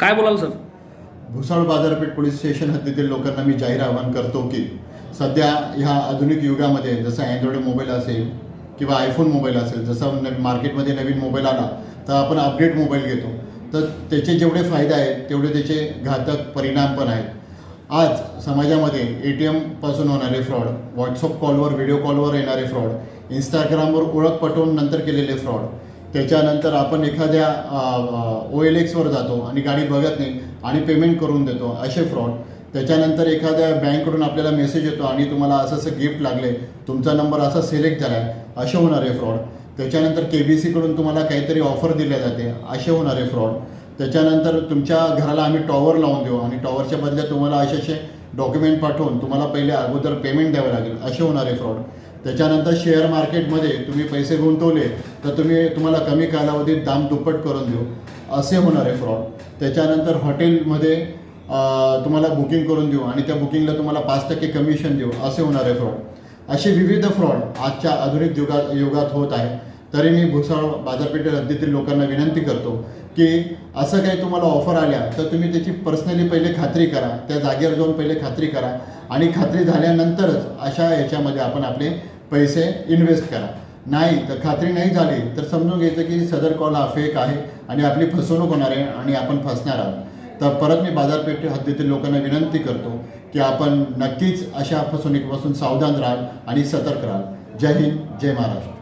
काय बोलाल सर? भुसाळ बाजारपेठ पोलीस स्टेशन हद्दीतील लोकांना मी जाहीर आवाहन करतो की सध्या ह्या आधुनिक युगामध्ये जसं अँड्रॉइड मोबाईल असेल किंवा आयफोन मोबाईल असेल जसं नवीन मार्केटमध्ये नवीन मोबाईल आला तर आपण अपडेट मोबाईल घेतो. तर त्याचे जेवढे फायदे आहेत तेवढे त्याचे घातक परिणाम पण आहेत. आज समाजामध्ये ए टी एमपासून होणारे फ्रॉड व्हॉट्सअप कॉलवर व्हिडिओ कॉलवर येणारे फ्रॉड इंस्टाग्रामवर ओळख पटवून नंतर केलेले फ्रॉड त्याच्यानंतर आपण एखाद्या ओ एल एक्सवर जातो आणि गाडी बघत नाही आणि पेमेंट करून देतो असे फ्रॉड त्याच्यानंतर एखाद्या बँककडून आपल्याला मेसेज येतो आणि तुम्हाला असं असं गिफ्ट लागले तुमचा नंबर असा सिलेक्ट झाला आहे असे होणारे फ्रॉड त्याच्यानंतर के बी सीकडून तुम्हाला काहीतरी ऑफर दिल्या जाते असे होणारे फ्रॉड त्याच्यानंतर तुमच्या घराला आम्ही टॉवर लावून देऊ आणि टॉवरच्या बदल्यात तुम्हाला असे असे डॉक्युमेंट पाठवून तुम्हाला पहिले अगोदर पेमेंट द्यावं लागेल असे होणारे फ्रॉड त्याच्यानंतर शेअर मार्केटमध्ये तुम्ही पैसे गुंतवले तर तुम्ही तुम्हाला कमी कालावधीत दाम दुप्पट करून देऊ. असे होणारे फ्रॉड त्याच्यानंतर हॉटेलमध्ये तुम्हाला बुकिंग करून देऊ आणि त्या बुकिंगला तुम्हाला पाच टक्के कमिशन देऊ. असे होणारे फ्रॉड असे विविध फ्रॉड आजच्या आधुनिक युगात युगात होत आहे. तरी मी भुसावळ बाजारपेठ हद्दीतील लोकांना विनंती करतो की असं काही तुम्हाला ऑफर आल्या तर तुम्ही त्याची पर्सनली पहिले खात्री करा त्या जागेवर जाऊन पहिले खात्री करा आणि खात्री झाल्यानंतरच अशा याच्यामध्ये आपण आपले पैसे इन्व्हेस्ट करा. नाही तर खात्री नाही झाली तर समजून घ्यायचं की सदर कॉल हा फेक आहे आणि आपली फसवणूक होणार आहे आणि आपण फसणार आहोत. तर परत मी बाजारपेठ हद्दीतील लोकांना विनंती करतो की आपण नक्कीच अशा फसवणुकीपासून सावधान राहाल आणि सतर्क राहाल. जय हिंद जय महाराष्ट्र.